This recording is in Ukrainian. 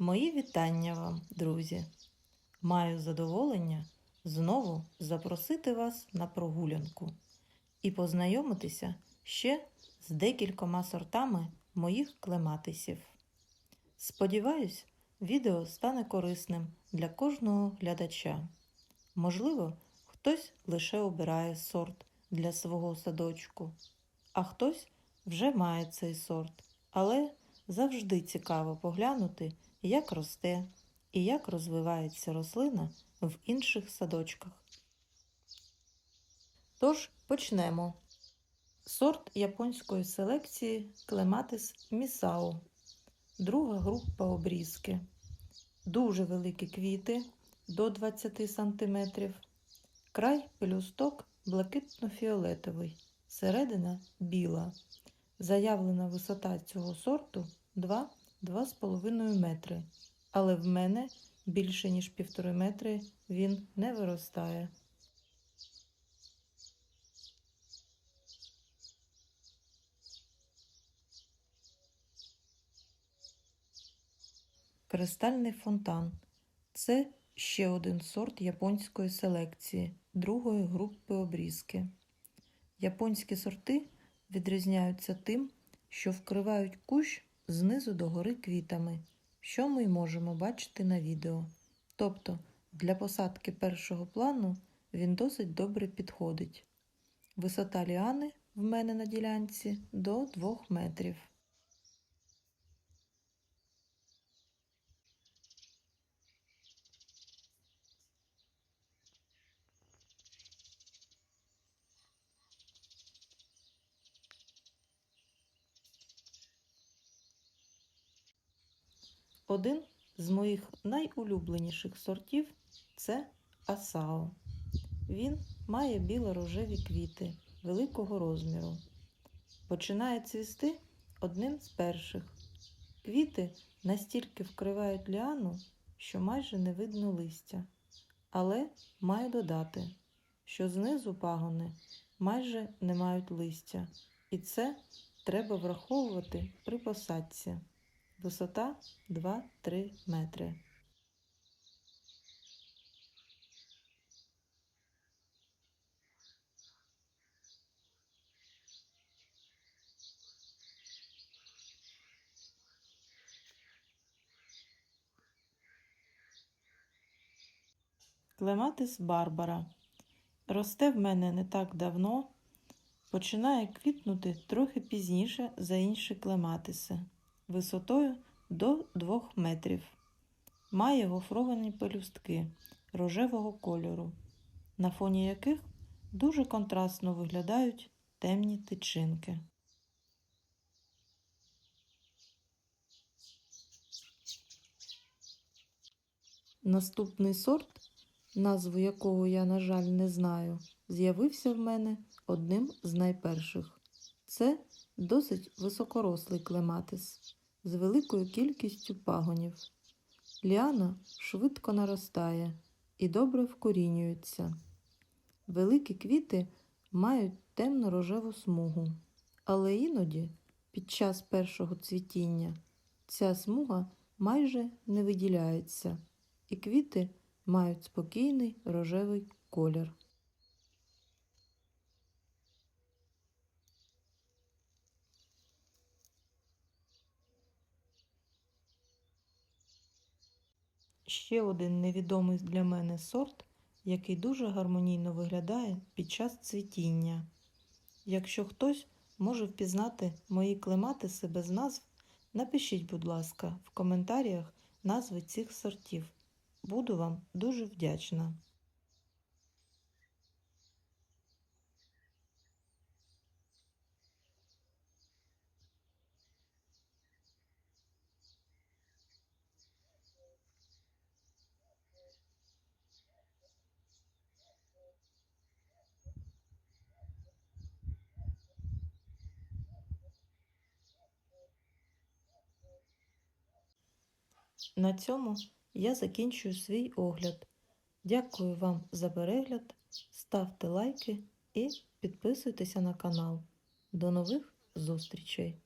Мої вітання вам, друзі! Маю задоволення знову запросити вас на прогулянку і познайомитися ще з декількома сортами моїх клематисів. Сподіваюсь, відео стане корисним для кожного глядача. Можливо, хтось лише обирає сорт для свого садочку, а хтось вже має цей сорт, але завжди цікаво поглянути, як росте і як розвивається рослина в інших садочках. Тож почнемо. Сорт японської селекції Клематис Місао. Друга група обрізки. Дуже великі квіти до 20 см. Край пелюсток блакитно-фіолетовий, середина біла. Заявлена висота цього сорту 2-2,5 метри. Але в мене більше ніж півтори метри він не виростає. Кристальний фонтан це ще один сорт японської селекції другої групи обрізки. Японські сорти відрізняються тим, що вкривають кущ знизу до гори квітами, що ми можемо бачити на відео. Тобто для посадки першого плану він досить добре підходить. Висота ліани в мене на ділянці до 2 метрів. Один з моїх найулюбленіших сортів це Асао. Він має біло-рожеві квіти великого розміру. Починає цвісти одним з перших. Квіти настільки вкривають ліану, що майже не видно листя. Але маю додати, що знизу пагони майже не мають листя, і це треба враховувати при посадці. Висота 2-3 метри. Клематис Барбара. Росте в мене не так давно, починає квітнути трохи пізніше за інші клематиси висотою до 2 метрів. Має гофровані пелюстки рожевого кольору, на фоні яких дуже контрастно виглядають темні тичинки. Наступний сорт, назву якого я, на жаль, не знаю, з'явився в мене одним з найперших. Це досить високорослий клематис з великою кількістю пагонів. Ліана швидко наростає і добре вкорінюється. Великі квіти мають темно-рожеву смугу, але іноді під час першого цвітіння ця смуга майже не виділяється, і квіти мають спокійний рожевий колір. Ще один невідомий для мене сорт, який дуже гармонійно виглядає під час цвітіння. Якщо хтось може впізнати мої клематиси без назв, напишіть, будь ласка, в коментарях назви цих сортів. Буду вам дуже вдячна. На цьому я закінчую свій огляд. Дякую вам за перегляд, ставте лайки і підписуйтеся на канал. До нових зустрічей!